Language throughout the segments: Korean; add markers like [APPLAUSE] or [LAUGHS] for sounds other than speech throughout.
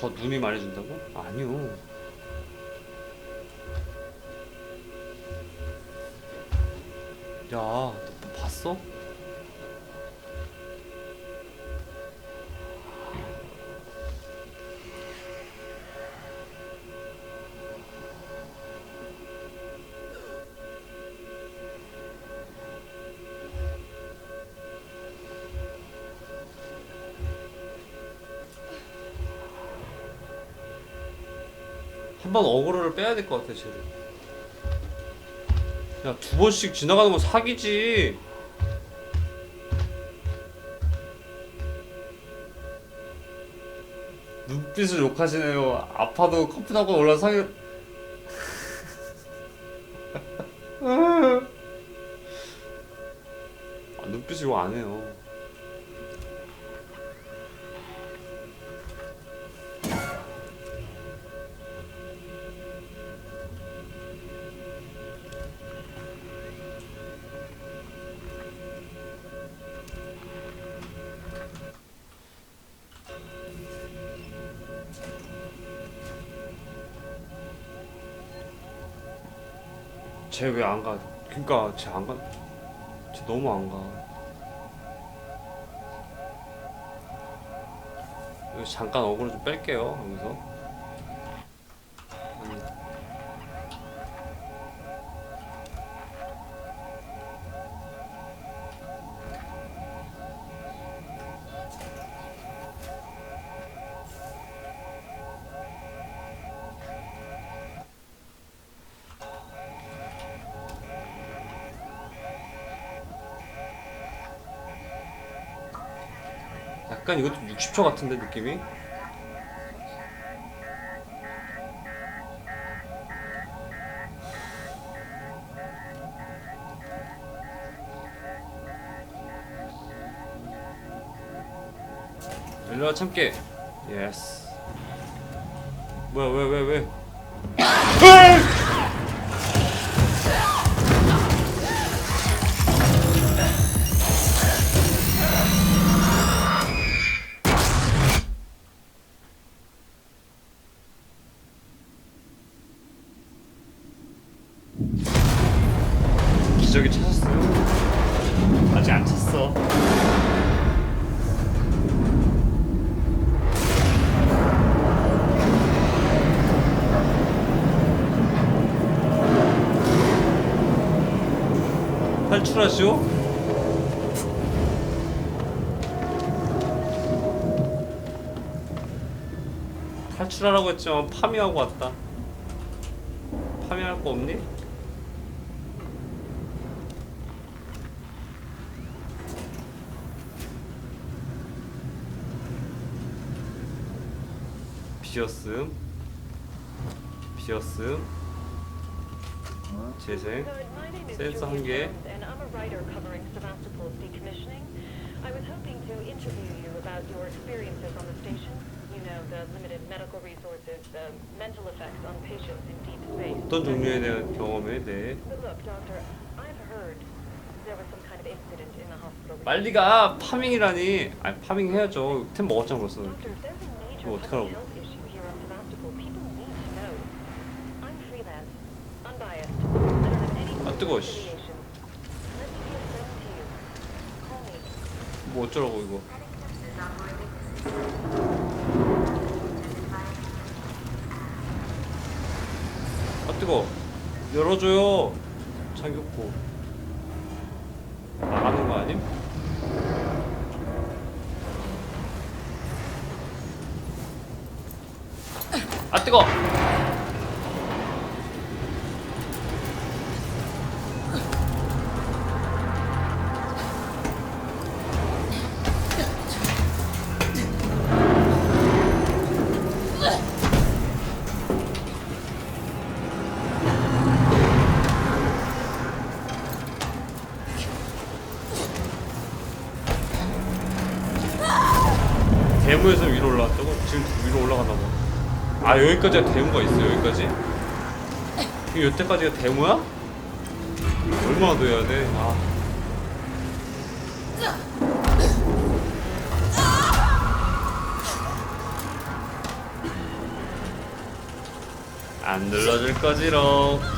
저 눈이 말해준다고? 아니요. 야, 너 봤어? 한 번 어그로를 빼야 될 것 같아, 쟤를. 야, 두 번씩 지나가는 건 사기지. 눈빛을 욕하시네요. 아파도 커피 나고 올라 사기. [LAUGHS] 아, 눈빛을 욕안 해요. 쟤 왜 안 가? 그니까 쟤 안 가. 쟤 너무 안 가. 여기 잠깐 어그로 좀 뺄게요. 여기서. 약간 이것도 60초 같은데 느낌이? 일로와 참깨. 예스. 뭐야 왜 왜 왜, 탈출하시오? 탈출하라고 했지만 파밍하고 왔다 파밍할 거 없니? 비었음 비었음 재생 센서 한 개. 개. I was hoping to interview you about your experiences on the station. You know, the limited medical resources, the mental effects on patients in deep space. 어떤 종류에 대한 경험에 대해 But look, doctor, I've heard there was some kind of incident in the hospital. 빨리 가 파밍이라니 아니 파밍 해야죠 템 먹었잖아 벌써 Doctor, if there's a major 이거 어떡하라고. 뜨거워, 씨. 뭐 어쩌라고 이거 아 뜨거 열어줘요 참겼고 나가는 거 아님? 아 뜨거 대무에서 위로 올라왔다고? 지금 위로 올라가나 봐. 아 여기까지가 대무가 있어 여기까지? 이 여태까지가 대무야? 얼마나 더 해야 돼? 아. 안 눌러줄 거지롱.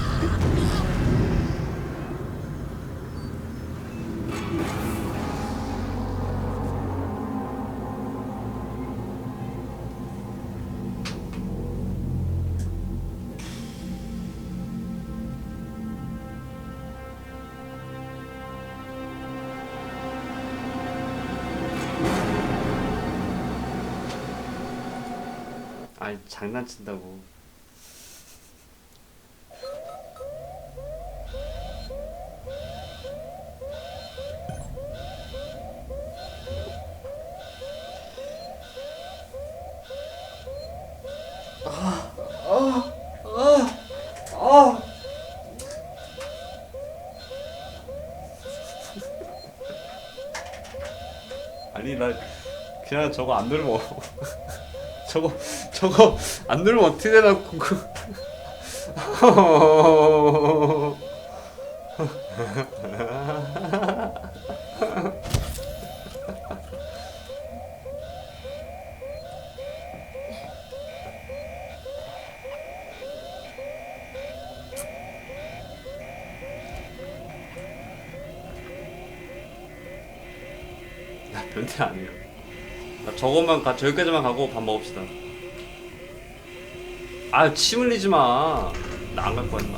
아니 장난친다고. 아니 나 그냥 저거 안 누르면 어- 저거 저거 안 누르면 어떻게 되나 궁금. 나 변태 아니야. 나 저것만 가 저기까지만 가고 밥 먹읍시다. 아, 침 흘리지 마. 나 안 갈 거야, 임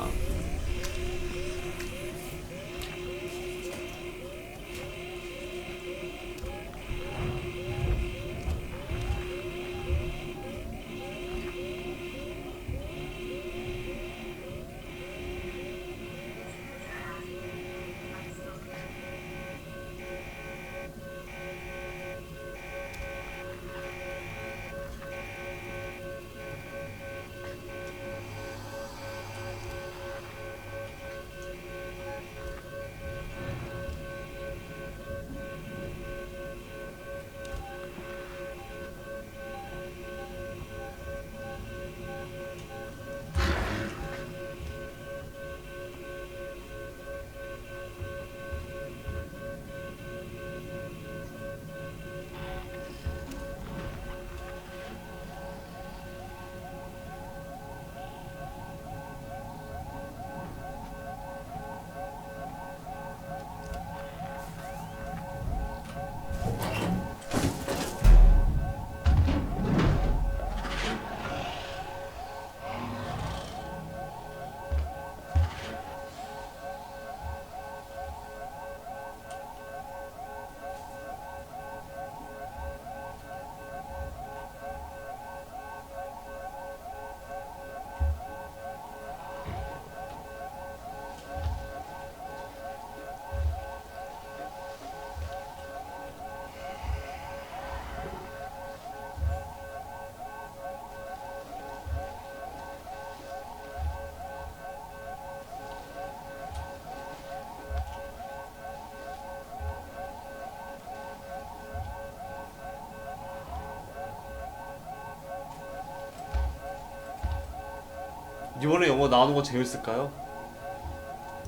이번에 영화 나오는 거 재밌을까요?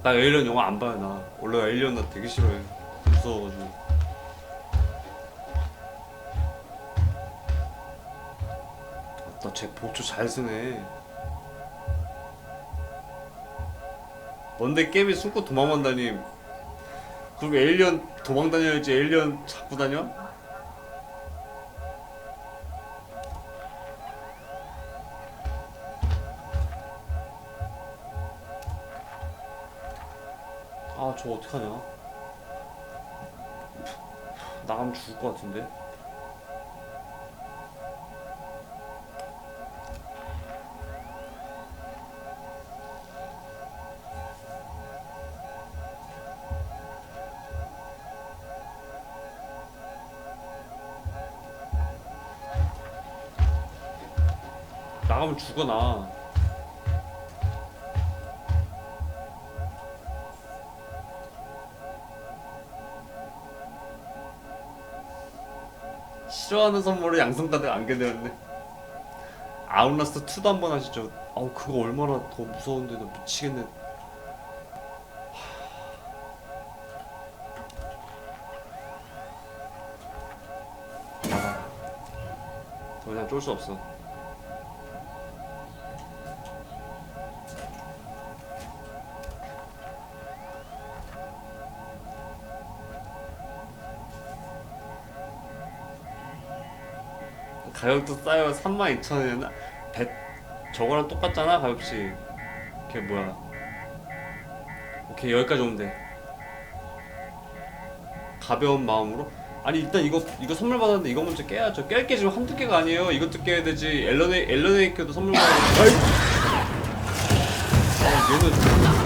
나 에일리언 영화 안 봐요 나. 원래 에일리언 나 되게 싫어해. 무서워가지고. 나쟤 보초 잘 쓰네. 뭔데 게임이 숨고 도망만 다님 그럼 에일리언 도망 다녀야지 에일리언 잡고 다녀? 어떡하냐? 나가면 죽을 것 같은데? 나가면 죽어 나 싫어하는 선물을 양성다들 안겨내었네. 아웃라스트 2도 한번 하시죠. 아우 그거 얼마나 더 무서운데 나 미치겠네. 더 이상 쫄 수 없어 가격도 싸요. 32,000원이나? 배 저거랑 똑같잖아? 가격씩 걔 뭐야? 오케이 여기까지 오면 돼. 가벼운 마음으로? 아니 일단 이거 이거 선물 받았는데 이거 먼저 깨야죠 깰 게 지금 한두 개가 아니에요. 이것도 깨야 되지. 앨런에 앨런에이크도 선물 받았는데. 아이! 아 얘는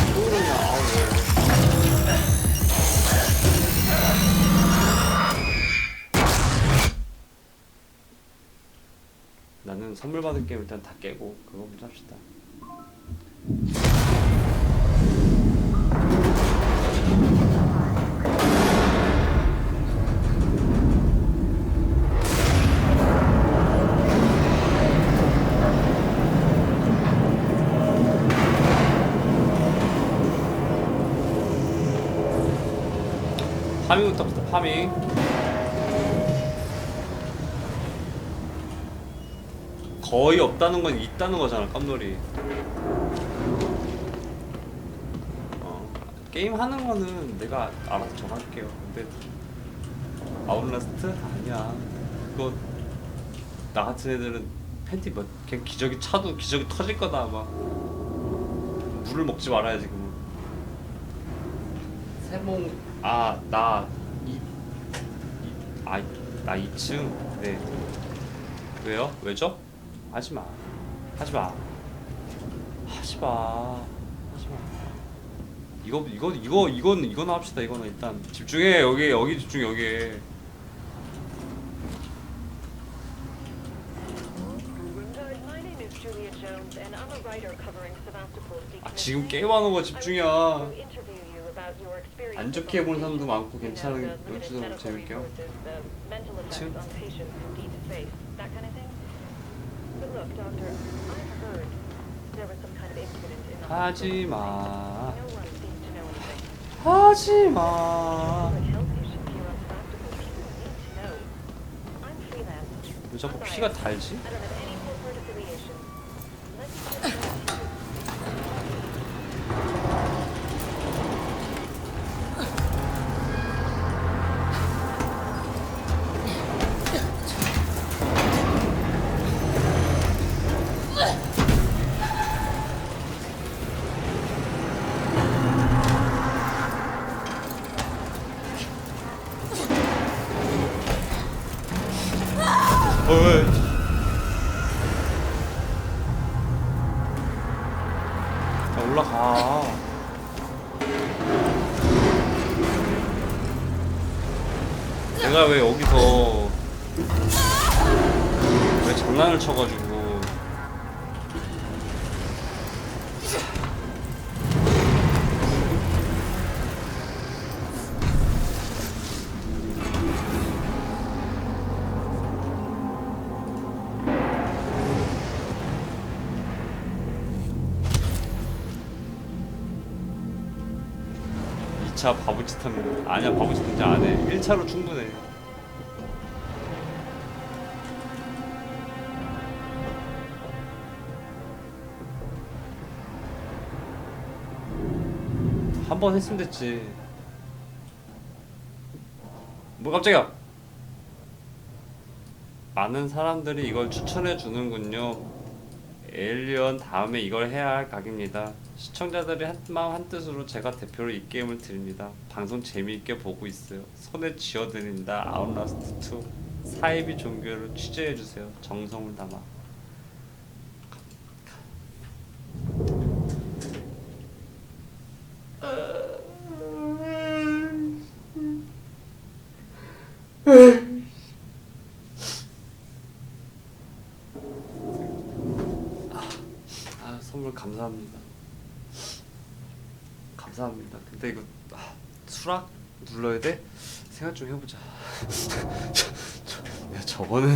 나는 선물 받은 게임 일단 다 깨고 그거 먼저 합시다. 파밍부터 합시다. 파밍 거의 없다는 건 있다는 거잖아 깜놀이. 어, 게임 하는 거는 내가 알아서 정할게요. 근데 아웃라스트? 아니야. 그거 나 같은 애들은 팬티 뭐 그냥 기저귀 차도 기저귀 터질 거다 아마. 물을 먹지 말아야지 그러면. 세몽. 아나이아나 2층. 네. 왜요? 왜죠? 하지마 하지마 하지마 하지마 이거 이거 이거 이건 이거나 합시다 이거는 일단 집중해 여기 여기 집중 여기 Uh, 아 지금. 게임하는 거 집중이야 안 좋게 본 사람도 많고 괜찮은 medical 재밌게요 지금- 하지마. 하지마. 왜 자꾸 피가. 달지? 올라가. 내가 왜 여기서 왜 장난을 쳐가지고 이차 바보짓 하면 아니야 바보짓 이제 안해. 1차로 충분해. 한 번 했으면 됐지. 뭐 깜짝이야. 많은 사람들이 이걸 추천해 주는군요 에일리언 다음에 이걸 해야 할 각입니다. 시청자들이 한마음 한뜻으로 제가 대표로 이 게임을 드립니다. 방송 재미있게 보고 있어요. 손에 쥐어드린다. 아웃라스트 2 사이비 종교를 취재해주세요. 정성을 담아. 선물 감사합니다. 감사합니다. 근데 이거 아, 수락 눌러야 돼? 생각 좀 해보자. [LAUGHS] 야 저거는